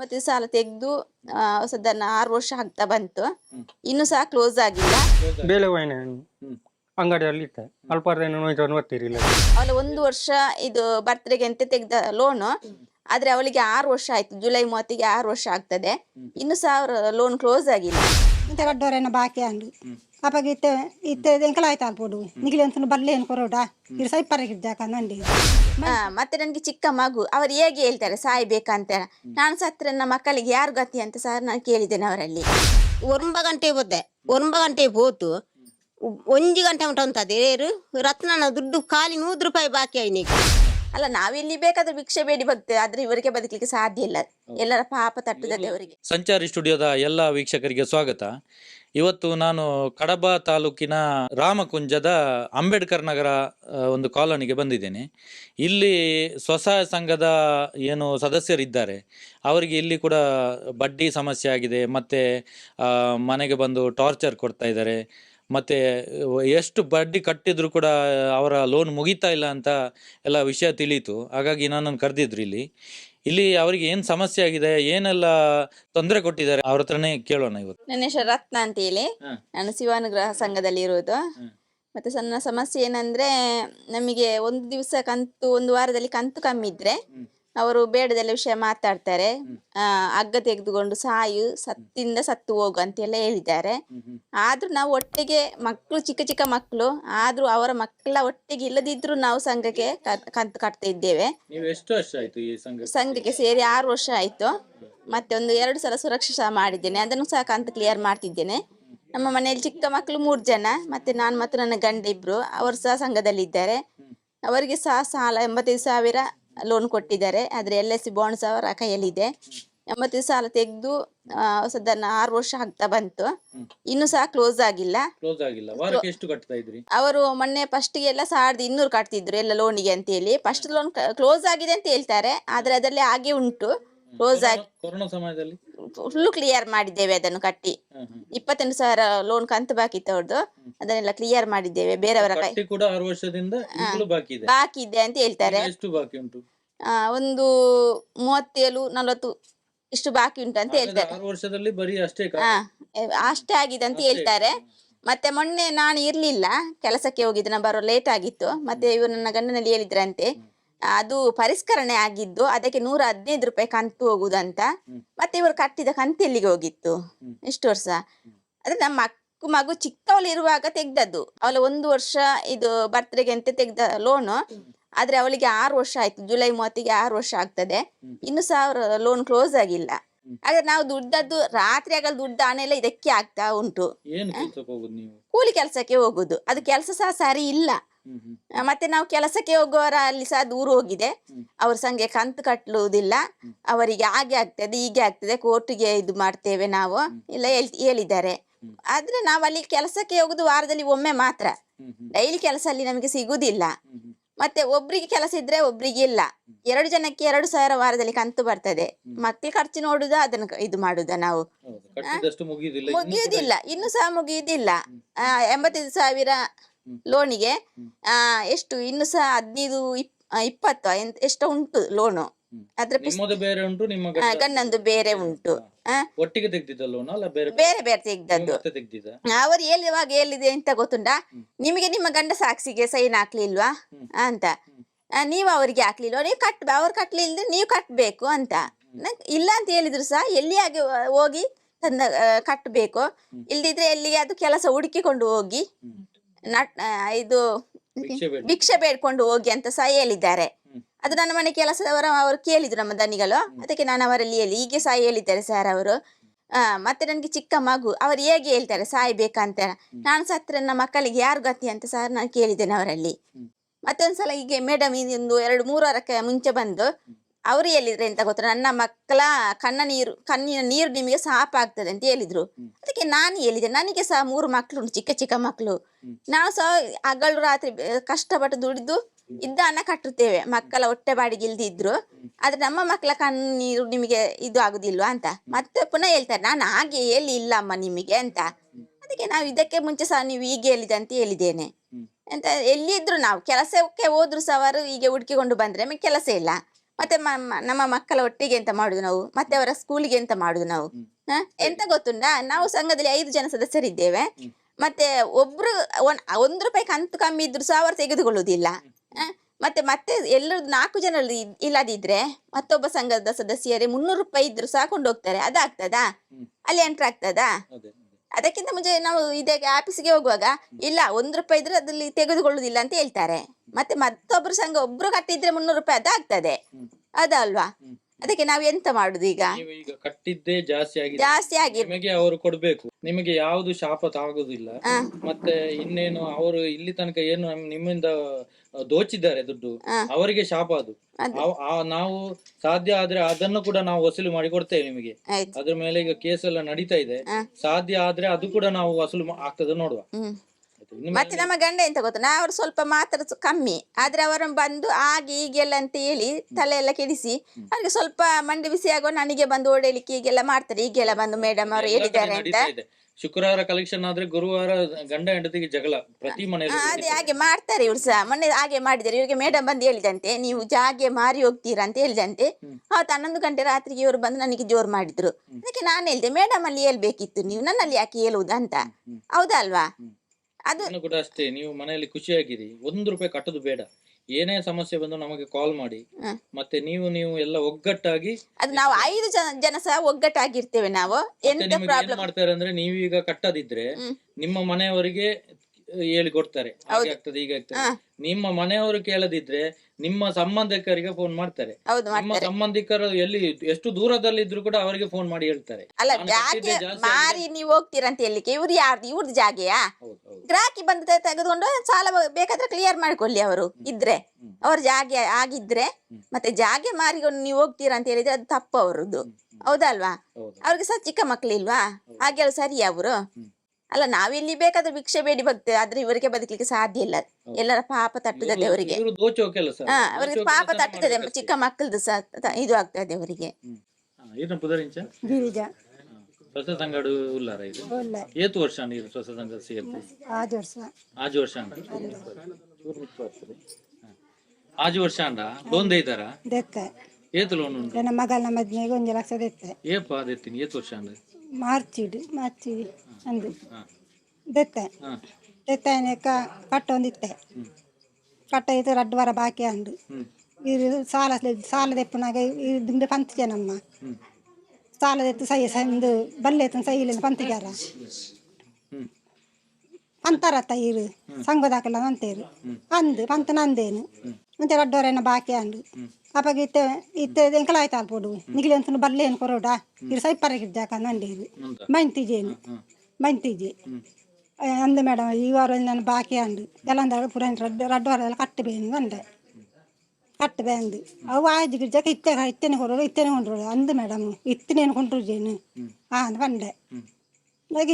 ಮತ್ತೆ ಸಾಲ ತೆಗೆದು ಹೊಸದನ್ನ ಆರು ವರ್ಷ ಆಗ್ತಾ ಬಂತು. ಇನ್ನು ಸಹ ಕ್ಲೋಸ್ ಆಗಿಲ್ಲ. ಬೇಲೆ ವೈನ್ ಅಂಗಡಿಯಲ್ಲಿ ಇತ್ತೆ ಅವಳ ಒಂದು ವರ್ಷ ಇದು ಬರ್ತ್ಡೇಗೆ ಅಂತ ತೆಗ್ದ ಲೋನು ಆದ್ರೆ ಅವಳಿಗೆ ಆರು ವರ್ಷ ಆಯ್ತು. ಜುಲೈ ಮೂವತ್ತಿಗೆ ಆರು ವರ್ಷ ಆಗ್ತದೆ. ಇನ್ನು ಸಹ ಲೋನ್ ಕ್ಲೋಸ್ ಆಗಿಲ್ಲ. ಬಾಕಿ ಅಂಡು ಅಪ್ಪಗೆ ಇತ್ತೆ ಇತ್ತೆ ಎಂಕಲ ಆಯ್ತು ನಿಗಿಲಿ ಅಂತ ಬರ್ಲಿ ಏನು ಕೊರೋಡ ಇರು ನಂಡಿ ಆ, ಮತ್ತೆ ನನಗೆ ಚಿಕ್ಕ ಮಗು ಅವ್ರು ಹೇಗೆ ಹೇಳ್ತಾರೆ ಸಾಯ್ಬೇಕಂತ ನಾನು ಸತ್ರ ನನ್ನ ಮಕ್ಕಳಿಗೆ ಯಾರು ಗತಿ ಅಂತ ಸರ್ ನಾನು ಕೇಳಿದ್ದೇನೆ ಅವರಲ್ಲಿ ಒಂಬ ಗಂಟೆ ಹೋದೆ ಒಂಬ ಗಂಟೆ ಹೋತು ಒಂದು ಗಂಟೆ ಉಂಟು ಅಂತದೆ ಏರು ರತ್ನನ ದುಡ್ಡು ಖಾಲಿ ನೂರು ರೂಪಾಯಿ ಬಾಕಿ ಆಯ್ನಿಗೆ ಅಲ್ಲ ನಾವಿಲ್ಲಿ ಬೇಕಾದ್ರೆ ಭಿಕ್ಷೆ ಬೇಡಿ ಬರ್ತೇವೆ ಆದ್ರೆ ಇವರಿಗೆ ಬದುಕಲಿಕ್ಕೆ ಸಾಧ್ಯ ಇಲ್ಲ ಎಲ್ಲರ ಪಾಪ ತಟ್ಟದಲ್ಲಿ ಅವರಿಗೆ ಸಂಚಾರಿ ಸ್ಟುಡಿಯೋದ ಎಲ್ಲ ವೀಕ್ಷಕರಿಗೆ ಸ್ವಾಗತ ಇವತ್ತು ನಾನು ಕಡಬ ತಾಲೂಕಿನ ರಾಮಕುಂಜದ ಅಂಬೇಡ್ಕರ್ ನಗರ ಒಂದು ಕಾಲೋನಿಗೆ ಬಂದಿದ್ದೇನೆ. ಇಲ್ಲಿ ಸ್ವಸಹಾಯ ಸಂಘದ ಏನು ಸದಸ್ಯರಿದ್ದಾರೆ. ಅವರಿಗೆ ಇಲ್ಲಿ ಕೂಡ ಬಡ್ಡಿ ಸಮಸ್ಯೆ ಆಗಿದೆ. ಮತ್ತು ಮನೆಗೆ ಬಂದು ಟಾರ್ಚರ್ ಕೊಡ್ತಾ ಇದ್ದಾರೆ. ಮತ್ತು, ಎಷ್ಟು ಬಡ್ಡಿ ಕಟ್ಟಿದ್ರು ಕೂಡ ಅವರ ಲೋನ್ ಮುಗಿತಾ ಇಲ್ಲ ಅಂತ ಎಲ್ಲ ವಿಷಯ ತಿಳಿಯಿತು. ಹಾಗಾಗಿ ನನ್ನನ್ನು ಕರೆದಿದ್ರು ಇಲ್ಲಿ. ಇಲ್ಲಿ ಅವರಿಗೆ ಏನ್ ಸಮಸ್ಯೆ ಆಗಿದೆ ಏನೆಲ್ಲ ತೊಂದರೆ ಕೊಟ್ಟಿದ್ದಾರೆ ಅವ್ರ ಹತ್ರನೇ ಕೇಳೋಣ ಇವತ್ತು. ನನ್ನ ಹೆಸರು ರತ್ನ ಅಂತ ಹೇಳಿ ಹ. ನಾನು ಶಿವಾನುಗ್ರಹ ಸಂಘದಲ್ಲಿ ಇರುವುದು ಮತ್ತೆ ಸಣ್ಣ ಸಮಸ್ಯೆ ಏನಂದ್ರೆ ನಮಗೆ ಒಂದು ದಿವಸ ಕಂತು ಒಂದು ವಾರದಲ್ಲಿ ಕಂತು ಕಮ್ಮಿ ಇದ್ರೆ ಅವರು ಬೇಡದೆಲ್ಲ ವಿಷಯ ಮಾತಾಡ್ತಾರೆ. ಆ, ಹಗ್ಗ ತೆಗೆದುಕೊಂಡು ಸಾಯು ಸತ್ತಿಂದ ಸತ್ತು ಹೋಗು ಅಂತೆಲ್ಲ ಹೇಳಿದ್ದಾರೆ. ಆದ್ರೂ ನಾವು ಒಟ್ಟಿಗೆ ಮಕ್ಕಳು ಚಿಕ್ಕ ಚಿಕ್ಕ ಮಕ್ಕಳು ಆದ್ರೂ ಅವರ ಮಕ್ಕಳ ಒಟ್ಟಿಗೆ ಇಲ್ಲದಿದ್ರು ನಾವು ಸಂಘಕ್ಕೆ ಕ- ಕಂತು ಕಟ್ತಾ ಇದ್ದೇವೆ. ನೀವು ಎಷ್ಟು ವರ್ಷ ಆಯ್ತು ಈ ಸಂಘ ಸಂಘಕ್ಕೆ ಸೇರಿ ಆರು ವರ್ಷ ಆಯ್ತು. ಮತ್ತೆ ಒಂದು ಎರಡು ಸಲ ಸುರಕ್ಷೆ ಸಹ ಮಾಡಿದ್ದೇನೆ. ಅದನ್ನು ಸಹ ಕಂತು ಕ್ಲಿಯರ್ ಮಾಡ್ತಿದ್ದೇನೆ. ನಮ್ಮ ಮನೆಯಲ್ಲಿ ಚಿಕ್ಕ ಮಕ್ಕಳು ಮೂರು ಜನ ಮತ್ತೆ ನಾನು ಮತ್ತು ನನ್ನ ಗಂಡ ಇಬ್ರು ಅವರು ಸಹ ಸಂಘದಲ್ಲಿದ್ದಾರೆ. ಅವರಿಗೆ ಸಹ ಸಾಲ ಎಂಬತ್ತೈದು ಸಾವಿರ ಲೋನ್ ಕೊಟ್ಟಿದ್ದಾರೆ. ಆದ್ರೆ ಎಲ್ ಎಸ್ ಸಿ ಬಾಂಡ್ ಸಹ ಅವರ ಕೈಯಲ್ಲಿದೆ. ಮತ್ತು ಸಾಲ ತೆಗೆದು ಸದನ ಆರು ವರ್ಷ ಆಗ್ತಾ ಬಂತು. ಇನ್ನು ಸಹ ಕ್ಲೋಸ್ ಆಗಿಲ್ಲ. ಅವರು ಮೊನ್ನೆ ಫಸ್ಟ್ಗೆ ಎಲ್ಲ ಸಾವಿರದ ಇನ್ನೂರು ಕಟ್ತಿದ್ರು ಎಲ್ಲ ಲೋನಿಗೆ ಅಂತ ಹೇಳಿ ಫಸ್ಟ್ ಲೋನ್ ಕ್ಲೋಸ್ ಆಗಿದೆ ಅಂತ ಹೇಳ್ತಾರೆ. ಆದ್ರೆ ಅದರಲ್ಲಿ ಹಾಗೆ ಉಂಟು. ಕ್ಲೋಸ್ ಆಗಿ ಕೊರೋನಾ ಸಮಯದಲ್ಲಿ? ಫುಲ್ಲು ಕ್ಲಿಯರ್ ಮಾಡಿದ್ದೇವೆ ಅದನ್ನು ಕಟ್ಟಿ. ಇಪ್ಪತ್ತೆಂಟು ಸಾವಿರ ಲೋನ್ ಕಂತು ಬಾಕಿ ಇತ್ತು ಅವ್ರದ್ದು ಅದನ್ನೆಲ್ಲ ಕ್ಲಿಯರ್ ಮಾಡಿದ್ದೇವೆ. ಬೇರೆಯವರ ಕೈ ಕೂಡ ಆರು ವರ್ಷದಿಂದ ಈಗಲೂ ಬಾಕಿ ಇದೆ. ಬಾಕಿ ಇದೆ ಅಂತ ಹೇಳ್ತಾರೆ. ಎಷ್ಟು ಬಾಕಿ ಉಂಟು? ಆ, ಒಂದು ಮೂವತ್ತೇಳು ನಲವತ್ತು ಇಷ್ಟು ಬಾಕಿ ಉಂಟು ಅಂತ ಹೇಳ್ತಾರೆ. ಆರು ವರ್ಷದಲ್ಲಿ ಬರೀ ಅಷ್ಟೇ ಕ- ಹಾ ಎ- ಅಷ್ಟೇ ಆಗಿದೆ ಅಂತ ಹೇಳ್ತಾರೆ. ಮತ್ತೆ ಮೊನ್ನೆ ನಾನು ಇರ್ಲಿಲ್ಲ ಕೆಲಸಕ್ಕೆ ಹೋಗಿದ್ದೆ ನಾನು ಬರೋ ಲೇಟ್ ಆಗಿತ್ತು. ಮತ್ತೆ ಇವರು ನನ್ನ ಗಂಡನಲ್ಲಿ ಹೇಳಿದ್ರಂತೆ. ಅದು ಪರಿಷ್ಕರಣೆ ಆಗಿದ್ದು ಅದಕ್ಕೆ ನೂರ ಹದಿನೈದು ರೂಪಾಯಿ ಕಂತು ಹೋಗುದಂತ. ಮತ್ತೆ ಇವರು ಕಟ್ಟಿದ ಕಂತು ಎಲ್ಲಿಗೆ ಹೋಗಿತ್ತು ಎಷ್ಟು ವರ್ಷ? ಅದೇ ನಮ್ಮ ಅಕ್ಕ ಮಗು ಚಿಕ್ಕವಳು ಇರುವಾಗ ತೆಗ್ದದ್ದು. ಅವಳ ಒಂದು ವರ್ಷ ಇದು ಬರ್ತ್ಡೇಗೆ ಅಂತ ತೆಗ್ದ ಲೋನ್ ಆದ್ರೆ ಅವಳಿಗೆ ಆರು ವರ್ಷ ಆಯ್ತು. ಜುಲೈ ಮೂವತ್ತಿಗೆ ಆರು ವರ್ಷ ಆಗ್ತದೆ. ಇನ್ನು ಸಹ ಅವ್ರ ಲೋನ್ ಕ್ಲೋಸ್ ಆಗಿಲ್ಲ. ಆದ್ರೆ ನಾವು ದುಡ್ಡದ್ದು ರಾತ್ರಿ ಆಗಲ್ ದುಡ್ಡು ಹಣ ಎಲ್ಲ ಇದಕ್ಕೆ ಆಗ್ತಾ ಉಂಟು. ಕೂಲಿ ಕೆಲಸಕ್ಕೆ ಹೋಗುದು. ಅದು ಕೆಲಸ ಸಹ ಸರಿ ಇಲ್ಲ. ಮತ್ತೆ ನಾವು ಕೆಲಸಕ್ಕೆ ಹೋಗುವವರ ಅಲ್ಲಿ ಸಹ ದೂರ ಹೋಗಿದೆ. ಅವ್ರ ಸಂಗೆ ಕಂತು ಕಟ್ಟಲುವುದಿಲ್ಲ. ಅವರಿಗೆ ಹಾಗೆ ಆಗ್ತದೆ ಹೀಗೆ ಆಗ್ತದೆ ಕೋರ್ಟಿಗೆ ಇದು ಮಾಡ್ತೇವೆ ನಾವು. ಎಲ್ಲ ಹೇಳ್- ಹೇಳಿದ್ದಾರೆ. ಆದ್ರೆ ನಾವು ಅಲ್ಲಿ ಕೆಲಸಕ್ಕೆ ಹೋಗುದು ವಾರದಲ್ಲಿ ಒಮ್ಮೆ ಮಾತ್ರ. ಡೈಲಿ ಕೆಲಸ ಅಲ್ಲಿ ನಮಗೆ ಸಿಗುದಿಲ್ಲ. ಮತ್ತೆ ಒಬ್ರಿಗೆ ಕೆಲಸ ಇದ್ರೆ ಒಬ್ರಿಗೆ ಇಲ್ಲ. ಎರಡು ಜನಕ್ಕೆ ಎರಡು ಸಾವಿರ ವಾರದಲ್ಲಿ ಕಂತು ಬರ್ತದೆ. ಮಕ್ಕಳ ಖರ್ಚು ನೋಡುದ ಅದನ್ನ ಇದು ಮಾಡುದ ನಾವು. ಮುಗಿಯುದಿಲ್ಲ ಇನ್ನು ಸಹ ಮುಗಿಯುದಿಲ್ಲ. ಎಂಬತ್ತೈದು ಸಾವಿರ ಲೋನಿಗೆ ಆ, ಎಷ್ಟು? ಇನ್ನು ಸಹ ಹದಿನೈದು ಇಪ್ಪತ್ತು ಎಷ್ಟು ಉಂಟು ಲೋನು. ಅದ್ರ ಬೇರೆ ಉಂಟು ನಿಮ್ಮ ಗಂಡಂದು ಬೇರೆ ಉಂಟು. ಒಟ್ಟಿಗೆ ಬೇರೆ ಬೇರೆ ತೆಗ್ದದ್ದು. ಅವರು ಹೇಳುವಾಗ ಹೇಳಿದೆ ಅಂತ ಗೊತ್ತುಂಟಾ? ನಿಮಗೆ ನಿಮ್ಮ ಗಂಡ ಸಾಕ್ಷಿಗೆ ಸೈನ್ ಹಾಕ್ಲಿಲ್ವಾ? ಅಂತ. ನೀವು ಅವರಿಗೆ ಹಾಕ್ಲಿಲ್ವಾ? ನೀವು ಕಟ್ ಅವ್ರು ಕಟ್ಲಿಲ್ದೆ ನೀವು ಕಟ್ಬೇಕು ಅಂತ. ಇಲ್ಲ ಅಂತ ಹೇಳಿದ್ರು ಸಹ ಎಲ್ಲಿಯಾಗಿ ಹೋಗಿ ತಂದ ಕಟ್ಬೇಕು. ಇಲ್ದಿದ್ರೆ ಎಲ್ಲಿಗೆ ಅದು ಕೆಲಸ ಹುಡುಕಿಕೊಂಡು ಹೋಗಿ. ನಟ್ ಇದು ಭಿಕ್ಷೆ ಬೇಡ್ಕೊಂಡು. ಹೋಗಿ ಅಂತ ಸಹ ಹೇಳಿದ್ದಾರೆ. ಅದು ನನ್ನ ಮನೆ ಕೆಲಸದವರ ಅವರು ಕೇಳಿದ್ರು ನಮ್ಮ ದನಿಗಳು. ಅದಕ್ಕೆ ನಾನು ಅವರಲ್ಲಿ ಹೇಳಿ ಹೀಗೆ ಸಹ ಹೇಳಿದ್ದಾರೆ ಸರ್ ಅವರು. ಆ, ಮತ್ತೆ ನನಗೆ ಚಿಕ್ಕ ಮಗು ಅವ್ರು ಹೇಗೆ ಹೇಳ್ತಾರೆ ಸಾಯ್ಬೇಕಂತ. ನಾನು ಸತ್ರ ನನ್ನ ಮಕ್ಕಳಿಗೆ ಯಾರು ಗತಿ ಅಂತ ಸರ್ ನಾನು ಕೇಳಿದ್ದೇನೆ ಅವರಲ್ಲಿ. ಮತ್ತೊಂದ್ಸಲ ಹೀಗೆ ಮೇಡಮ್ ಇದೊಂದು ಎರಡು ಮೂರು ವಾರಕ್ಕೆ ಮುಂಚೆ ಬಂದು ಅವರು ಹೇಳಿದ್ರೆ ಎಂತ ಗೊತ್ತಾ? ನನ್ನ ಮಕ್ಕಳ ಕಣ್ಣ ನೀರು ಕಣ್ಣಿನ ನೀರು ನಿಮಗೆ ಸಾಪ ಆಗ್ತದೆ ಅಂತ ಹೇಳಿದ್ರು. ಅದಕ್ಕೆ ನಾನು ಹೇಳಿದೆ ನನಗೆ ಸಹ ಮೂರು ಮಕ್ಕಳು ಉಂಟು ಚಿಕ್ಕ ಚಿಕ್ಕ ಮಕ್ಕಳು ನಾವು ಸಹ ಹಗಲು ರಾತ್ರಿ ಕಷ್ಟಪಟ್ಟು ದುಡಿದು ಇದ್ದ ಹಣ ಕಟ್ಟುತ್ತೇವೆ. ಮಕ್ಕಳ ಹೊಟ್ಟೆ ಬಾಡಿಗೆ ಇಲ್ದಿದ್ರು ಆದ್ರೆ ನಮ್ಮ ಮಕ್ಕಳ ಕಣ್ಣೀರು ನಿಮಗೆ ಇದು ಆಗುದಿಲ್ವಾ ಅಂತ. ಮತ್ತೆ ಪುನಃ ಹೇಳ್ತಾರೆ ನಾನು ಹಾಗೆ ಹೇಳಿ ಇಲ್ಲಮ್ಮ ನಿಮಗೆ ಅಂತ. ಅದಕ್ಕೆ ನಾವು ಇದಕ್ಕೆ ಮುಂಚೆ ಸಹ ನೀವು ಹೀಗೆ ಹೇಳಿದೆ ಅಂತ ಹೇಳಿದ್ದೇನೆ. ಅಂತ ಎಲ್ಲಿದ್ರು ನಾವು ಕೆಲಸಕ್ಕೆ ಹೋದ್ರು ಸಹ ಅವರು ಹೀಗೆ ಹುಡುಕಿಕೊಂಡು ಬಂದ್ರೆ ಕೆಲಸ ಇಲ್ಲ. ಮತ್ತೆ ನಮ್ಮ ಮಕ್ಕಳ ಒಟ್ಟಿಗೆ ಎಂತ ಮಾಡುದು ನಾವು? ಮತ್ತೆ ಅವರ ಸ್ಕೂಲಿಗೆ ಎಂತ ಮಾಡುದು ನಾವು? ಎಂತ ಗೊತ್ತುಂಟಾ? ನಾವು ಸಂಘದಲ್ಲಿ ಐದು ಜನ ಸದಸ್ಯರಿದ್ದೇವೆ ಮತ್ತೆ ಒಬ್ರು ಒಂದ್ ಒಂದು ರೂಪಾಯಿ ಕಂತು ಕಮ್ಮಿ ಇದ್ರು ಸಹ ಅವರು ತೆಗೆದುಕೊಳ್ಳುವುದಿಲ್ಲ. ಮತ್ತೆ ಮತ್ತೆ ಎಲ್ಲರದ್ದು ನಾಲ್ಕು ಜನ ಇಲ್ಲದಿದ್ರೆ ಮತ್ತೊಬ್ಬ ಸಂಘದ ಸದಸ್ಯರೇ ಮುನ್ನೂರು ರೂಪಾಯಿ ಇದ್ರು ಸಹ ಕೊಂಡೋಗ್ತಾರೆ ಅದಾಗ್ತದಾ? ಅಲ್ಲಿ ಎಂಟ್ರ್ ಆಗ್ತದಾ? ಅದಕ್ಕಿಂತ ಮುಂಚೆ ನಾವು ಇದೇ ಆಫೀಸಿಗೆ ಹೋಗುವಾಗ ಇಲ್ಲ ಒಂದು ರೂಪಾಯಿ ಇದ್ರೆ ಅದ್ರಲ್ಲಿ ತೆಗೆದುಕೊಳ್ಳುವುದಿಲ್ಲ ಅಂತ ಹೇಳ್ತಾರೆ. ಮತ್ತೆ ಮತ್ತೊಬ್ರು ಸಂಘ ಒಬ್ರು ಕಟ್ಟಿದ್ರೆ ಮುನ್ನೂರು ರೂಪಾಯಿ ಅದಾಗ್ತದೆ. ಅದಲ್ವಾ? ಅದಕ್ಕೆ ನಾವು ಎಂತ ಮಾಡುದು ಈಗ? ನೀವು ಈಗ ಕಟ್ಟಿದ್ದೇ ಜಾಸ್ತಿ ಆಗಿದೆ. ಜಾಸ್ತಿ ಆಗಿ ನಿಮಗೆ ಅವರು ಕೊಡ್ಬೇಕು. ನಿಮಗೆ ಯಾವುದು ಶಾಪ ತಾಗುದಿಲ್ಲ ಮತ್ತೆ ಇನ್ನೇನು ಅವರು ಇಲ್ಲಿ ತನಕ ಏನು ನಮ್- ನಿಮ್ಮಿಂದ ದೋಚಿದ್ದಾರೆ ದುಡ್ಡು. ಅವರಿಗೆ ಶಾಪ ಅದು. ಅವ್- ಆ- ನಾವು ಸಾಧ್ಯ ಆದ್ರೆ ಅದನ್ನು ಕೂಡ ನಾವು ವಸೂಲಿ ಮಾಡಿ ಕೊಡ್ತೇವೆ ನಿಮಗೆ. ಆಯ್ತು. ಅದ್ರ ಮೇಲೆ ಈಗ ಕೇಸ್ ಎಲ್ಲ ನಡೀತಾ ಇದೆ. ಸಾಧ್ಯ ಆದ್ರೆ ಅದು ಕೂಡ ನಾವು ವಸೂಲು ಮಾ- ಆಗ್ತದೆ ನೋಡುವ. ಹ್ಮ್. ಮತ್ತೆ ನಮ್ಮ ಗಂಡ ಎಂತ ಗೊತ್ತಾ ನಾ ಅವರು ಸ್ವಲ್ಪ ಮಾತ್ರ ಕಮ್ಮಿ. ಆದ್ರೆ ಅವರು ಬಂದು ಆಗಿ ಹೀಗೆಲ್ಲ ಅಂತ ಹೇಳಿ ತಲೆ ಎಲ್ಲ ಕೆಡಿಸಿ ಅವ್ರಿಗೆ ಸ್ವಲ್ಪ ಮಂಡಿ ಬಿಸಿ ಆಗುವ ನನಗೆ ಬಂದು ಓಡಲಿಕ್ಕೆ ಹೀಗೆಲ್ಲ ಮಾಡ್ತಾರೆ. ಹೀಗೆಲ್ಲ ಬಂದು ಮೇಡಮ್ ಅವರು ಎಲ್ಲ ಕಡೆ ಹೇಳಿದ್ದಾರೆ ಅಂತ. ನಡೀತಾ ಇದೆ. ಶುಕ್ರವಾರ ಕಲೆಕ್ಷನ್ ಆದ್ರೆ ಗುರುವಾರ ಗಂಡ ಹೆಂಡತಿಗೆ ಜಗಳ ಪ್ರತಿ ಮನೆಯಲ್ಲಿ ಹಾ, ಅದೇ ಹಾಗೆ ಮಾಡ್ತಾರೆ ಇವ್ರು ಸಹ. ಮೊನ್ನೆ ಹಾಗೆ ಮಾಡಿದ್ದಾರೆ. ಇವ್ರಿಗೆ ಮೇಡಮ್ ಬಂದು ಹೇಳಿದಂತೆ ನೀವು ಜಾಗೆ ಮಾರಿ ಹೋಗ್ತೀರಾ? ಅಂತ ಹೇಳಿದಂತೆ. ಅವತ್ತು ಹನ್ನೊಂದು ಗಂಟೆ ರಾತ್ರಿಗೆ ಇವರು ಬಂದು ನನಗೆ ಜೋರು ಮಾಡಿದ್ರು. ಅದಕ್ಕೆ ನಾನು ಹೇಳಿದೆ ಮೇಡಮ್ ಅಲ್ಲಿ ಹೇಳ್ಬೇಕಿತ್ತು ನೀವು. ನನ್ನಲ್ಲಿ ಯಾಕೆ ಹೇಳುವುದು ಅಂತ ಹೌದಾ ಅಲ್ವಾ ಅದು ನಾನು ಕೂಡ ಅಷ್ಟೇ ನೀವು ಮನೆಯಲ್ಲಿ ಖುಷಿಯಾಗಿರಿ. ಒಂದು ರೂಪಾಯಿ ಕಟ್ಟೋದು ಬೇಡ. ಏನೇ ಸಮಸ್ಯೆ ಬಂದು ನಮಗೆ ಕಾಲ್ ಮಾಡಿ. ಮತ್ತೆ ನೀವು ನೀವು ಎಲ್ಲ ಒಗ್ಗಟ್ಟಾಗಿ ಅದು ನಾವು ಐದು ಜನ ಜನ ಸಹ ಒಗ್ಗಟ್ಟಾಗಿರ್ತೇವೆ ನಾವು. ಮತ್ತೆ ಎಂತ ನಿಮಗೆ ಏನ್ ಪ್ರಾಬ್ಲಮ್ ಮಾಡ್ತಾರೆ ಅಂದ್ರೆ ನೀವೀಗ ಕಟ್ಟದಿದ್ರೆ ನಿಮ್ಮ ಮನೆಯವರಿಗೆ ಹೇಳಿ ಕೊಡ್ತಾರೆ. ಹಾಗೆ ಆಗ್ತದೆ ಹೀಗೆ ಆಗ್ತದೆ. ನಿಮ್ಮ ಮನೆಯವರು ಕೇಳದಿದ್ರೆ ನಿಮ್ಮ ಸಂಬಂಧಿಕರಿಗೆ ಫೋನ್ ಮಾಡ್ತಾರೆ. ಹೌದು ನಿಮ್ಮ ಸಂಬಂಧಿಕರು ಎಲ್ಲಿ ಎಷ್ಟು ದೂರದಲ್ಲಿ ಇದ್ರು ಕೂಡ ಅವರಿಗೆ ಫೋನ್ ಮಾಡಿ ಹೇಳ್ತಾರೆ. ಅಲ್ಲ ಜಾಗೆ ಮಾರಿ ನೀವು ಹೋಗ್ತೀರಾ ಅಂತ ಹೇಳಿಕ್ಕೆ ಇವ್ರು ಯಾರ್ದು? ಇವ್ರದ್ದು ಜಾಗೆಯಾ? ಗ್ರಾಹಕಿ ಬಂದು ತೆಗೆದುಕೊಂಡು ಸಾಲ ಬೇಕಾದ್ರೆ ಕ್ಲಿಯರ್ ಮಾಡ್ಕೊಳ್ಳಿ ಅವರು ಇದ್ರೆ. ಅವ್ರ ಜಾಗೆ ಆಗಿದ್ರೆ ಮತ್ತೆ ಜಾಗೆ ಮಾರಿಕೊಂಡು ನೀವು ಹೋಗ್ತೀರಾ ಅಂತ ಹೇಳಿದ್ರೆ ಅದು ತಪ್ಪು ಅವರದ್ದು. ಹೌದಲ್ವಾ? ಹೌದು. ಅವ್ರಿಗೆ ಸಹ ಚಿಕ್ಕ ಮಕ್ಳಿಲ್ವಾ? ಹಾಗೆ ಸರಿ ಅವರು? ಅಲ್ಲ ನಾವಿಲ್ಲಿ ಬೇಕಾದ್ರೆ ಭಿಕ್ಷೆ ಬೇಡಿ ಬಗ್ತೇವೆ ಆದ್ರೆ ಇವರಿಗೆ ಬದುಕಲಿಕ್ಕೆ ಸಾಧ್ಯ ಇಲ್ಲ. ಎಲ್ಲರ ಪಾಪ ತಟ್ಟುತ್ತದೆ ಅವರಿಗೆ. ಇವರು ದೋಚುವ ಕೆಲಸ ಹಾ ಅವರಿಗೆ ಪಾಪ ತಟ್ಟುತ್ತದೆ ಚಿಕ್ಕ ಮಕ್ಕಳದು ಸಹ ತ- ಇದು ಆಗ್ತದೆ ಅವರಿಗೆ. ಏನು ಪುದರಿಂಚ? ಗಿರಿಜ. ಸ್ವಸ ಸಂಗಡು ಉಲ್ಲಾರ ಇದು. ಒಳ್ಳೆ ಏತು ವರ್ಷ ನೀರು ಸ್ವಸ ಸಂಘ ಸೇರ್ತು? ಆರು ವರ್ಷ. ಆಜು ವರ್ಷ ಅಂಡ ಆಜು ವರ್ಷ. ಅಂಡ ಲೋನ್ ದೈತಾರ? ದೆತ್ತೆ ಏತು ಲೋನ್ ಉಂಟು? ನನ್ನ ಮಗಳ ಮದ್ನೆಗೆ ಒಂದು ಲಕ್ಷ ದೆತ್ತೆ ಏಪ ಅದೆತ್ತೀನಿ ಏತು ವರ್ಷ ಅಂಡ ಮಾರ್ಚಿಡು ಮಾರ್ಚಿ ಅಂದು. ದೆತ್ತೆ ಹಾ. ಕಟ್ಟ ಕಟ್ಟೊಂದಿತ್ತೆ ಕಟ್ಟ ಇದು ರಡ್ಡು ವಾರ ಬಾಕಿ ಅಂಡು ಹ್ಮ್. ಇದು ಸಾಲ ಸಾಲ ತೆಪ್ಪನಾಗ ಇದು ಪಂತಿಗೆ ನಮ್ಮ. ಸಾಲದೆತ್ತು ಸೈ ಸಂದು ಬಲ್ಲೆ ಎತ್ತು ಸೈ ಇಲ್ಲ ಪಂತಿಗಾರ ಅಂತಾರತ್ತ ಇರು ಸಂಘದಾಕಲ್ಲ ಅಂತೇರು ಅಂದು ಪಂತ ನಂದೇನು. ಮುಂಚೆ ರಡ್ಡವರೇನ ಬಾಕಿ ಅಂದು. ಅಪ್ಪಾಗ ಇತ್ತೆ ಇತ್ತೆ ಎಂಕಲಾಯ್ತು ಅಲ್ಪೋಡು ನಿಗಿಲಿ ಅಂತ ಬಲ್ಲೆ ಏನು ಕೊರೋಡ ಇರು ಸೈಪರಗೆ ಜಾಕ ನಂಡೇರು ಮೆಂತಿಜೇನು ಅಂದ ಅಂದು ಮೇಡಮ್ ಈ ವಾರ ನಾನು ಬಾಕಿ ಅಂದು. ಎಲ್ಲ ಅಂದಾಗ ಪುರ ರಡ್ಡು ರಡ್ಡು ವಾರ ಎಲ್ಲ ಕಟ್ಟಬೇನು ಅಂದೆ. ಕಟ್ಟಬೆ ಅಂದು. ಅವು ಆಯ್ದು ಗಿರ್ಜಾಕ ಇತ್ತೆ ಇತ್ತೇನೆ ಕೊಡೋರು ಇತ್ತೇನೆ ಕೊಂಡ್ರೋಡು ಅಂದು ಮೇಡಮ್ ಇತ್ತನೇನು ಕೊಂಡ್ರು ಜೇನು ಆ ಅಂದ್ ಬಂದೆ.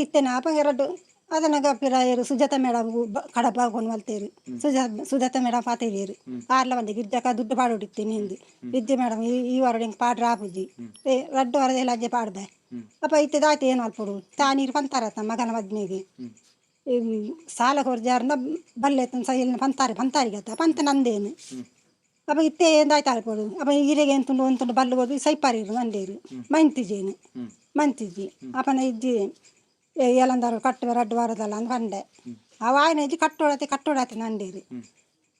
ಇತ್ತೇನೆ. ಅಪ್ಪ ಎರಡು ಅದನ್ನ ಪಿರಾಯರು ಸುಜಾತ ಮೇಡಮ್ ಕಡಪ ಕೊಂಡು ಮಲ್ತೇರು ಸುಜಾತ ಸುಜಾತ ಮೇಡಮ್ ಪಾತೇರಿಯರು. ಆರ್ಲ ಬಂದೆ ಗಿಡ್ಜಾಕ ದುಡ್ಡು ಪಾಡೋಡಿತ್ತೇನೆ ಎಂದು ವಿದ್ಯೆ ಮೇಡಮ್ ಈ ಈ ವಾರ ಹಿಂಗೆ ಪಾಡ್ರ ಆಪುಜಿ. ಏ ರಡ್ಡು ವಾರದ ಎಲ್ಲ ಅಜ್ಜೆ ಪಾಡ್ದೆ. ಅಪ್ಪ ಇತ್ತದಾಯ್ತು ಏನು ಅಲ್ಪಡು. ತಾನೀರು ಪಂತಾರತ್ತ ಮಗನ ಮದ್ನೆಗೆ ಸಾಲ ಕೊರ್ಜಾರನ್ನ ಬಲ್ಲೆ ಸೈಲ್ ಪಂತಾರೆ ಪಂತಾರಿಗತ್ತ ಪಂತ ನಂದೇನು. ಅಪ್ಪ ಇತ್ತೆ ಎಂದಾಯ್ತು ಅಲ್ಪಡು. ಅಪ್ಪ ಈರೆಗೆ ಒಂದು ತುಂಡು ಬಲ್ಲು ಹೋದ್ವಿ ಸೈಪಾರಿರು ನಂಡೇರು ಮಂತಿಜೇನು. ಮಂತಿಜಿ. ಅಪ್ಪನ ಇಜ್ಜಿ ಏಲಂದಾರು ಕಟ್ಟು ರಡ್ಡು ಬರೋದಲ್ಲ ಅಂತ ಕಂಡೆ. ಅವ ಆಯ್ನ ಇಜ್ಜಿ ಕಟ್ಟೋಡತ್ತೆ ಕಟ್ಟೋಡತೆ ನಂಡೇರು.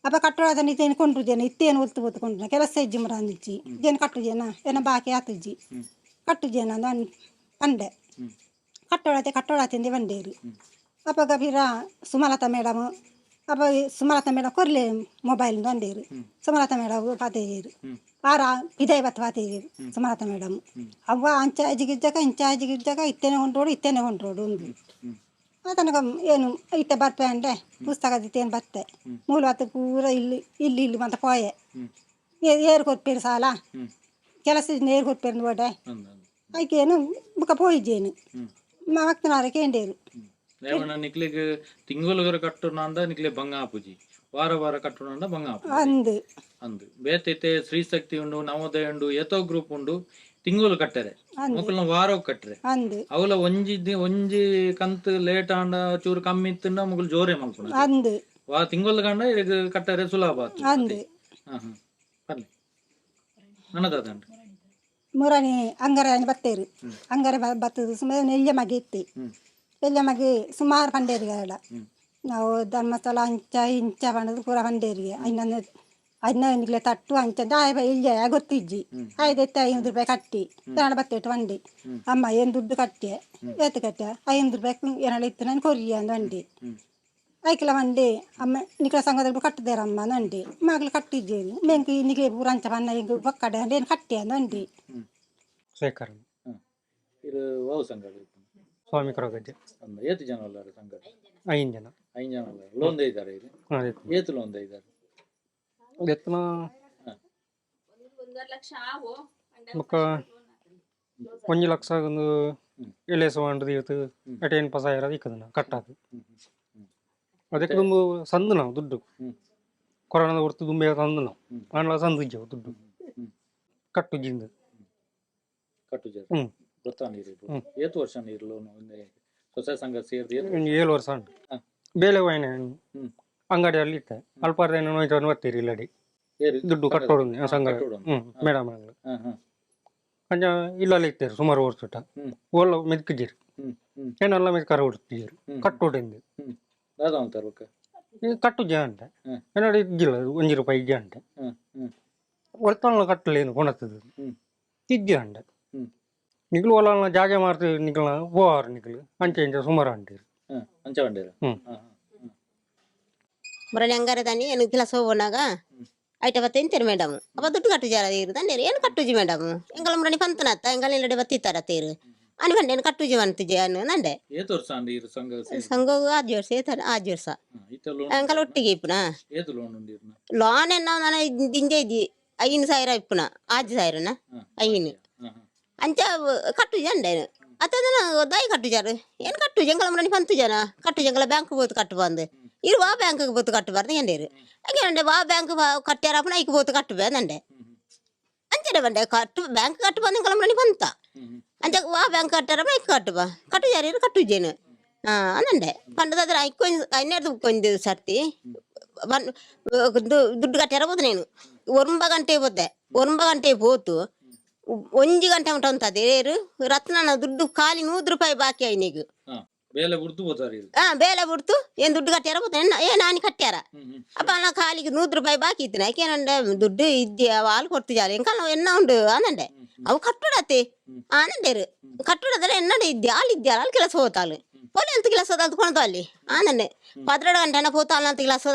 ಅಪ್ಪ ಕಟ್ಟೋಡತೆ ಇದೇನು ಕೊಂಡ್ರು ಜನ ಇತ್ತೇನು ಒತ್ತು ಒತ್ಕೊಂಡ್ರು ಕೆಲಸ ಇಜ್ಜಿ ಮರ ಅಂದಿಜ್ಜಿ. ಇದೇನು ಕಟ್ಟು ಜನ ಏನ ಬಾಕಿ ಆತಜ್ಜಿ. ಕಟ್ಟು ಜನ ಅಂದ ಬಂಡೆ ಕಟ್ಟೋಡತ್ತೆ ಕಟ್ಟೋಡತೆ ಅಂದೆ ಬಂಡೇರು. ಅಪ್ಪ ಗಭೀರ ಸುಮಲತಾ ಮೇಡಮ್ ಅಪ್ಪ ಸುಮಲತಾ ಮೇಡಮ್ ಕೊರ್ಲೆ ಮೊಬೈಲ್ ಬಂಡೇರು ಸುಮಲತಾ ಮೇಡಮ್ ಪಾತೇರು ಆರ ಇದೇ ಬತ್ ಪಾತೇರು ಸುಮಲತಾ ಮೇಡಮ್ ಅವ್ವ ಅಂಚಾಜಿ ಗಿಜ್ಜಾಗ ಇಂಚಾಜಿ ಗಿಜ್ಜಾಗ ಇತ್ತೇನೆ ಹೊಂಟೋಡು ಇತ್ತೇನೆ ಹೊಂಟೋಡು ಒಂದು ಅದನಗ ಏನು ಇತ್ತೆ ಬರ್ಪೆ ಅಂಡೆ ಪುಸ್ತಕದ ಇತ್ತೇನು ಬತ್ತೆ ಮೂಲ ಹೊತ್ತು ಪೂರ ಇಲ್ಲಿ ಇಲ್ಲಿ ಇಲ್ಲಿ ಮತ್ತೆ ಪೋಯೆ ಏರು ಕೊಟ್ಪೇರು ಸಾಲ ಕೆಲಸದಿಂದ ಏರು ಕೊಟ್ಪೇರು ನೋಡೆ ಐಕೆನು ಆಯ್ಕೇನು ಬುಕ್ಕ ಪೋಯಿದ್ದೇನು ಮಕ್ಕನಾರ ಕೇಂಡೇರು ರೇವಣ್ಣ ನಿಕ್ಲಿಗೆ ತಿಂಗಳಿಗರ ಕಟ್ಟುನ ಅಂದ ನಿಕ್ಲಿ ಬಂಗ ಆಪುಜಿ ವಾರ ವಾರ ಕಟ್ಟುನ ಅಂದ ಬಂಗ ಆಪು ಅಂದು ಅಂದು ಬೇತೈತೆ ಸ್ತ್ರೀಶಕ್ತಿ ಉಂಡು ನವೋದಯ ಉಂಡು ಏತೋ ಗ್ರೂಪ್ ಉಂಡು ತಿಂಗಳು ಕಟ್ಟರೆ ಮಕ್ಕಳನ್ನ ವಾರ ಕಟ್ಟರೆ ಅವಳ ಅವಲ ಒಂಜಿ ಒಂಜಿ ಕಂತು ಲೇಟ್ ಆಂಡ ಚೂರು ಕಮ್ಮಿ ತಿನ್ನ ಮಗಳು ಜೋರೆ ಮಲ್ಕೊಂಡು ಅಂದು ವಾ ತಿಂಗಳು ಕಂಡ ಈಗ ಕಟ್ಟರೆ ಸುಲಭ ಆತು ಅಂದು ಹಾ ಹಾ ಬರ್ಲಿ ಅನ್ನದಾದಂಡು ಮುರಣಿ ಅಂಗರ ಬತ್ತೇರಿ ಅಂಗರ ಬತ್ತದ ಬತ್ತದು ಸುಮ್ಮನೆ ನೆಲ್ಯ ಮಗೆ ಇತ್ತು ಎಲ್ಯ ಮಗೆ ಸುಮಾರು ಪಂಡೇರಿಗೆಲ್ಲ ನಾವು ಧರ್ಮಸ್ಥಳ ಅಂಚ ಇಂಚ ಪಂಡದು ಪೂರ ಪಂಡೇರಿಗೆ ಐನೊಂದು ಐನೊಂದಿಗ್ಲೆ ತಟ್ಟು ಅಂಚ ಆಯ ಇಲ್ಯ ಗೊತ್ತಿಜ್ಜಿ ಐದೆತ್ತೆ ಐನೂರು ರೂಪಾಯಿ ಕಟ್ಟಿ ಕನ್ನಡ ಬತ್ತೇಟು ವಂಡಿ ಅಮ್ಮ ಏನು ದುಡ್ಡು ಕಟ್ಟಿ ಏತು ಕಟ್ಟ ಐನೂರು ರೂಪಾಯಿ ಏನಾಳು ಇತ್ತು ನಾನು ಕೊರಿಯ ಅಂದ ವಂಡಿ ಐಕ್ಲ ವಂಡಿ ಅಮ್ಮ ನಿಕ್ಲ ಸಂಘದ ಕಟ್ಟದೇರಮ್ಮ ನಂಡಿ ಮಗಳು ಕಟ್ಟಿದ್ದೇನೆ ಮೆಂಕು ನಿಗೆ ಪೂರ ಅಂಚ ಬಣ್ಣ ಹಿಂಗೆ ಬೊಕ್ಕಡೆ ಏನು ಕಟ್ಟಿ ಅಂದ ವಂಡಿ ಶೇಖರ್ ಇದು ವಾವು ಸಂಘ ಸ್ವಾಮಿ ಗದ್ದೆ ಏತು ಜನ ಅಲ್ಲಾರ ಸಂಘ ಐದು ಜನ. ಐದು ಜನ ಅಲ್ಲ ಲೋನ್ ಇದ್ದಾರೆ ಇದು ಏತು ಲೋನ್ ಇದ್ದಾರೆ ಎತ್ತನ ಬೊಕ್ಕ ಒಂಜಿ ಲಕ್ಷ ಒಂದು ಎಲೆಸ ಮಂಡದು ಇವತ್ತು ಎಟೇನ್ ಪಸ ಇರೋದು ಇಕ್ಕದನ ಕಟ್ಟಾದು. ಅದಕ್ಕೆ ತುಂಬ ಸಂದು ನಾವು ದುಡ್ಡು. ಕೊರೋನಾದ ಹೊರತು ದುಂಬೆ ತಂದು ನಾವು. ಆಂಡ್ಲ ಸಂದಿದ್ದೆವು ದುಡ್ಡು. ಕಟ್ಟು ಜಿಂದು ಕಟ್ಟು ಜನ ಗೊತ್ತಾ ನೀರು. ಏತು ವರ್ಷ ನೀರು ಲೋನ್ ಸ್ವಸಹಾಯ ಸಂಘ ಸೇರಿದ ಏಳು ವರ್ಷ ಉಂಟು. ಬೇಲೆ ವಾಯಿನ. ಅಂಗಡಿಯಲ್ಲಿ ಇತ್ತೆ ಅಲ್ಪ ನೋಯ್ತು ಬರ್ತೀರಿ ಇಲ್ಲಡಿ. ದುಡ್ಡು ಕಟ್ಟೋಡು ಸಂಘ. ಮೇಡಮ್ ಅಂಜ ಇಲ್ಲಲ್ಲಿ ಇತ್ತೇರು ಸುಮಾರು ವರ್ಷ. ಓಲ್ಲ ಮೆದ್ಕಿದ್ದೀರಿ ಏನೆಲ್ಲ ಮೆದ್ಕಾರ ಹೊಡ್ತಿದ್ದೀರಿ ಹ್ಮ್. ಕಟ್ಟೋಡಿಂದು ಕಟ್ಟು ಜ ಅಂತ. ಏನಾಡು ಇದ್ದಿಲ್ಲ ಒಂಜಿ ರೂಪಾಯಿ ಇಜ್ಜ ಅಂತ. ಒಳ್ತನ ಕಟ್ಟಲೇನು ಕೊಣತ್ತದು. ಇಜ್ಜ ಅಂಟ ಹ್ಮ್. ನಿಗ್ಲು ಒಲ ಜಾಗ ಮಾಡ್ತೀವಿ ನಿಗ್ಲ ಹೋವಾರು ನಿಗ್ಲು ಅಂಚೆ ಇಂಚೆ ಸುಮಾರು ಅಂಟೀರಿ ಹಾ ಅಂಚ ಬಂಡೇರ ಹ್ಮ್. ಹಾ ಹಾ ಹಾ ಮುರಣಿ ಅಂಗಾರ ದಾನಿ ಏನು ಕೆಲಸ ಹೋಗೋನಾಗ ಐಟ ಬತ್ತ ಎಂತೇರು ಮೇಡಮ್ ಅಪ್ಪ ದುಡ್ಡು ಕಟ್ಟು ಜಾರ ಇರು ದಂಡೇರು ಏನು ಕಟ್ಟುಜಿ ಮೇಡಮ್ ಎಂಗಲ ಮುರಣಿ ಪಂತನತ್ತ ಎಂಗಲ ಇಲ್ಲಡೆ ಬತ್ತಿತ್ತಾರ ತೇರು అని ಬಂಡೇನು ಕಟ್ಟುಜಿ ಅಂತಿಜಿ ಅನ್ನು ನಂಡೆ ಏತು ವರ್ಷ ಅಂದ ಇರು ಸಂಘ ಸೇರಿ ಸಂಘ ಆಜ್ ವರ್ಷ ಏತಾರ ಆಜ್ ವರ್ಷ ಇತ್ತ ಲೋನ್ ಎಂಕಲ ಒಟ್ಟಿಗೆ ಇಪ್ಪುನ ಏತು ಅಂಚ ಕಟ್ಟುಜಂಡೇನು ಅತ್ತದನ ದಾಯಿ ಕಟ್ಟುಜಾರು ಏನು ಕಟ್ಟು ಜಂಗಲ ಮನೆ ಬಂತು ಜನ ಕಟ್ಟು ಜಂಗಲ ಬ್ಯಾಂಕ್ ಬೋತು ಕಟ್ಟು ಬಂದು ಇರು ವಾ ಬ್ಯಾಂಕಿಗೆ ಬೋತು ಕಟ್ಟು ಬರ್ದು ಎಂಡೇರು ಹಂಗೆ ಅಂಡೆ ವಾ ಬ್ಯಾಂಕ್ ಕಟ್ಟ್ಯಾರ ಅಪ್ಪನ ಐಕ್ ಬೋತು ಕಟ್ಟು ಬೇದಂಡೆ ಅಂಚಡೆ ಬಂಡೆ ಕಟ್ಟು ಬ್ಯಾಂಕ್ ಕಟ್ಟು ಬಂದು ಜಂಗಲ ಮನೆ ಬಂತ ಅಂಚ ವಾ ಬ್ಯಾಂಕ್ ಕಟ್ಟಾರ ಅಪ್ಪನ ಐಕ್ ಕಟ್ಟು ಬಾ ಕಟ್ಟುಜಾರಿರು ಕಟ್ಟುಜೇನು అనండి పండుగ ఐ కొంచెం అన్నది కొంచెం సర్తి ದುಡ್ಡು ಕಟ್ಟಾರ ಹೋದ ನೀನು ಒರಂಬ ಗಂಟೆ ಹೋದೆ ಒರಂಬ ಗಂಟೆ ಹೋತು ಒಂಜಿ ಗಂಟೆ ಉಂಟ ಅಂತದೆ ಏರು ರತ್ನನ ದುಡ್ಡು ಖಾಲಿ ನೂರು ರೂಪಾಯಿ ಬಾಕಿ ಆಯ್ ನೀಗು. ಹಾ ಬೇಲೆ ಬೇಲೆ ಬಿಡ್ತು ಏನ್ ದುಡ್ಡು ಕಟ್ಟ್ಯಾರ ಬೋದು ಏ ನಾನು ಕಟ್ಟ್ಯಾರ? ಅಪ್ಪ ನಾ ಖಾಲಿಗೆ ನೂರು ರೂಪಾಯಿ ಬಾಕಿ ಇತ್ತು ಯಾಕೆನಂಡೆ ದುಡ್ಡು ಇದ್ದೆ ಹಾಲು ಕೊಡ್ತು ಜಾಲ ಎಂಕ ನಾವು ಎನ್ನ ಉಂಡು ಆನಂದೆ. ಅವು ಕಟ್ಟುಡತ್ತೆ. ಆನಂಡೇರು ಕಟ್ಟುಡದ್ರೆ ಎನ್ನಡೆ ಇದ್ದೆ ಹಾಲು ಇದ್ದೆ ಹಾಲು ಕೆಲಸ ಹೋತಾಳು ಪೊಲೆ ಅಂತ ಕೆಲಸ ಕೊಣದು ಅಲ್ಲಿ. ಆನಂಡೆ ಪದ್ರಡ ಗಂಟೆನ ಹೋತಾಳ ಅಂತ ಕೆಲಸ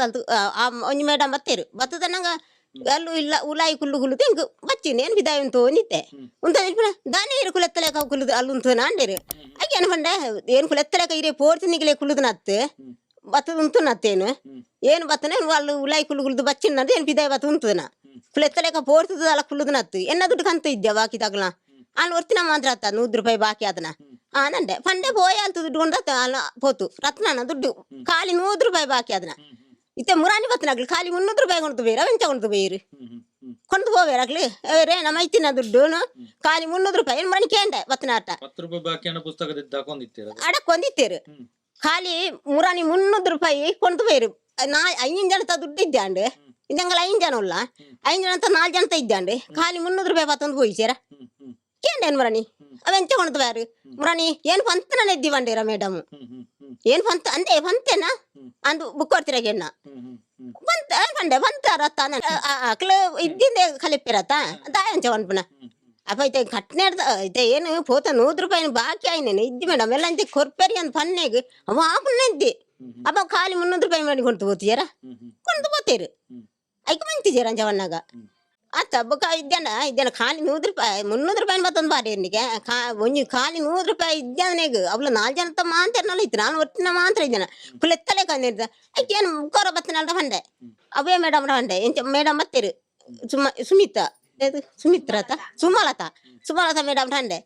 ಆ ಒಂಜಿ ಮೇಡಮ್ ಬತ್ತೇರು. ಬತ್ತದ ನಂಗ ಅಲ್ಲೂ ಇಲ್ಲ ಉಲಾಯಿ ಕುಲ್ಲು ಕುಲ್ಲು ತೆಂಗು ಬಚ್ಚಿನೇನು ಬಿದಾಯುಂತು ನಿತ್ತೆ ಉಂತ ದಾನೆ ಇರು ಕುಲೆತ್ತಲೆಕ ಕುಲ್ಲುದು ಅಲ್ಲುಂತು ನಾಂಡೇರು. ಅಯ್ಯನ ಬಂಡ ಏನು ಕುಲೆತ್ತಲೆಕ ಇರೇ ಪೋರ್ತಿನಿಗಲೇ ಕುಲ್ಲುದು ನತ್ತು. ಬತ್ತದ ಉಂತು ನತ್ತೇನು ಏನು? ಬತ್ತನೆ? ಅಲ್ಲು ಉಲಾಯಿ ಕುಲ್ಲು ಕುಲ್ದು ಬಚ್ಚಿನ ನಂದು ಏನ್ ಬಿದಾಯ ಬತ್ತ ಉಂತು ನಾ? ಕುಲೆತ್ತಲೆಕ ಪೋರ್ತದ ಅಲ್ಲ ಕುಲ್ಲುದು ನತ್ತು. ಎನ್ನ ದುಡ್ಡು ಕಂತ ಇದ್ದೆ ಬಾಕಿ ತಗಲ? ಅಲ್ಲಿ ಒರ್ತಿನ ಮಾತ್ರ ಆತ ನೂರು ರೂಪಾಯಿ ಬಾಕಿ ಅದನ್ನ ಆ ನಂಡೆ ಪಂಡೆ ಪೋಯ ಅಂತ ದುಡ್ಡು ಕೊಂಡು ಅಲ್ಲ ಪೋತು. ರತ್ನನ ದುಡ್ಡು. ಖಾಲಿ ನೂರು ರೂಪಾಯಿ ಬಾಕಿ ಅದನ್ನ ಇತ್ತೆ ಮುರಾನಿ ಬತ್ತನಾಗ್ಲಿ ಖಾಲಿ ಮುನ್ನೂರು ರೂಪಾಯಿ ಕೊಂಡು ಬೇರೆ ಎಂಚ ಕೊಂಡು ಹ್ಮ್ ಕೊಂಡು ಹೋಗ್ಬೇರಾಗ್ಲಿ ಅವರೇ ನಮ್ಮ ಐತಿನ ದುಡ್ಡು ಖಾಲಿ ಮುನ್ನೂರು ರೂಪಾಯಿ ಏನು ಕೇಂದ್ರ ಬತ್ತನಾಟ? ಹತ್ತು ರೂಪಾಯಿ ಬಾಕಿ ಹಣ ಪುಸ್ತಕದ ಖಾಲಿ ಮುರಾನಿ ಮುನ್ನೂರು ರೂಪಾಯಿ ಕೊಂಡು ಬೇರು. ನಾ ಐದು ಜನ ದುಡ್ಡು ಇದ್ದಾಂಡು ಇದಂಗಲ ಐದು ಜನ ಉಲ್ಲ ಐದು ಜನ ಅಂತ ನಾಲ್ಕು ಜನ ಇದ್ದಾಂಡು ಖಾಲಿ ಮುನ್ನೂರು ರೂಪಾಯಿ ಬತ್ತೊಂದು ಹೋಯ್ಸೇರ ಕೇಂಡೇನು ಮುರಾನಿ? ಅವೆಂಚ ಕೊಂಡು ಬೇರು ಮುರಾನಿ ಏನು ಪಂತನ ಎದ್ದಿವಂಡೀರ ಮೇಡಮ್? ಏನು ಪಂತ ಅಂದೆ ಪಂತೆನ? ಅಂದು ಬುಕ್ ಕೊಡ್ತಿರಾಗೆನ್ನ ಹ್ಮ್ ಹ್ಮ್ ಹ್ಮ್. ಬಂತ ಕಂಡೆ ಬಂತ ರತ್ತ ಅಕ್ಲ ಇದ್ದಿಂದೆ ಕಲಿಪಿರತ್ತ? ದಾಯಂಚ ಅನ್ಪುನ ಅಪ್ಪ ಐತೆ ಕಟ್ನೆ ಐತೆ ಏನು ಪೋತ ನೂರು ರೂಪಾಯಿ ಬಾಕಿ ಆಯ್ನೇನು ಇದ್ದಿ ಮೇಡಮ್ ಎಲ್ಲ ಅಂತೆ ಕೊರ್ಪೆರಿ ಅಂತ ಪನ್ನೆಗೆ ಅವ ಆಪನ್ನ ಇದ್ದಿ ಅಪ್ಪ ಖಾಲಿ ಮುನ್ನೂರು ರೂಪಾಯಿ ಮಾಡಿ ಕೊಂಡು ಹ್ಮ್ ಕೊಂಡು ಹೋಗ್ತೀರಿ. ಐಕ ಮಂತಿದ್ದೀರ ಅಂಚವನ್ನಾಗ ಅತ್ತ ಬೊಕ್ಕ ಇದ್ದೇನ ಇದ್ದೇನ ಖಾಲಿ ನೂರು ರೂಪಾಯಿ, ಮುನ್ನೂರು ರೂಪಾಯಿ ಬತ್ತೊಂದು ಬಾರಿ ಎನ್ನಿಗೆ ಖಾ, ಒಂಜಿ ಖಾಲಿ ನೂರು ರೂಪಾಯಿ ಇದ್ದೇನೆಗ್ ಅವಳು ನಾಲ್ಕು ಜನ ತ ಮಾತ್ರ ನಲ್ಲ ಇತ್ತು. ನಾನು ಒಟ್ಟಿನ ಮಾತ್ರ ಇದ್ದೇನೆ. ಫುಲ್ ಎತ್ತಲೆ ಕಂದಿರ್ದ ಐಕೆ ಏನು ಮುಕ್ಕೋರ ಬತ್ತನಲ್ರ ಬಂಡೆ ಅವೇ ಮೇಡಮ್ ಬಂಡೆ ಎಂಚ ಮೇಡಮ್ ಬತ್ತೀರು ಸುಮ, ಸುಮಿತ. ಏದು? ಸುಮಿತ್ರತ ಸುಮಲತ? ಸುಮಲತ ಮೇಡಮ್ ಹಂಡೆ.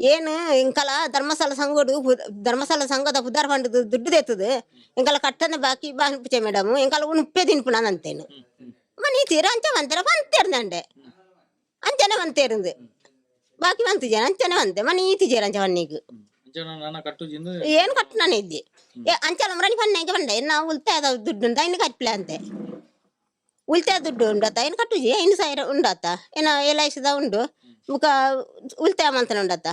ಏನು ಇಂಕಲ ಧರ್ಮಸ್ಥಳ ಸಂಘಡು ಹು- ಧರ್ಮಸ್ಥಳ ಸಂಘದ ಉದಾರ ಫಂಡ್ ದುಡ್ಡು ತೆತ್ತದು ಇಂಕಲ ಕಟ್ಟನೆ ಬಾಕಿ ಬಾಕಿ ಮೇಡಮ್. ಇಂಕಲ ಉಪ್ಪೆ ತಿನ್ಪು ನಾನು நீச்சீர் அஞ்ச வந்தர வந்திருந்தாண்டே அஞ்சனை வந்திருந்து ಬಾಕಿ ಬಂತಿದ್ದೆ ಅಂಚನೆ ಬಂತೆ ಮನೆ ಈತಿದ್ದೀರ ಅಂಚ ಬನ್ನಿಗೆ ಏನು ಕಟ್ಟು ನಾನು ಇದ್ದೆ. ಅಂಚಲ ಮರಣಿ ಬನ್ನಿಗೆ ಬಂಡೆ ನಾವು ಉಲ್ತಾಯದ ದುಡ್ಡು ಉಂಟು ಇನ್ನು ಕಟ್ಲೆ ಅಂತೆ. ಉಲ್ತಾಯ ದುಡ್ಡು ಉಂಡತ್ತ ಏನು ಕಟ್ಟುಜಿ ಐನು ಸಾವಿರ ಉಂಡತ್ತ ಏನೋ ಎಲಾಯಿಸಿದ ಉಂಡು? ಮುಖ ಉಲ್ತಾಯ ಮಂತನ ಉಂಡತ್ತ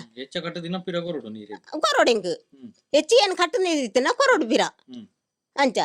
ಕೊರೋಡು ಹೆಚ್ಚಿಗೆ ಏನು ಕಟ್ಟು ನೀದಿತ್ತು ನಾ ಕೊರೋಡು ಬೀರ ಅಂಚ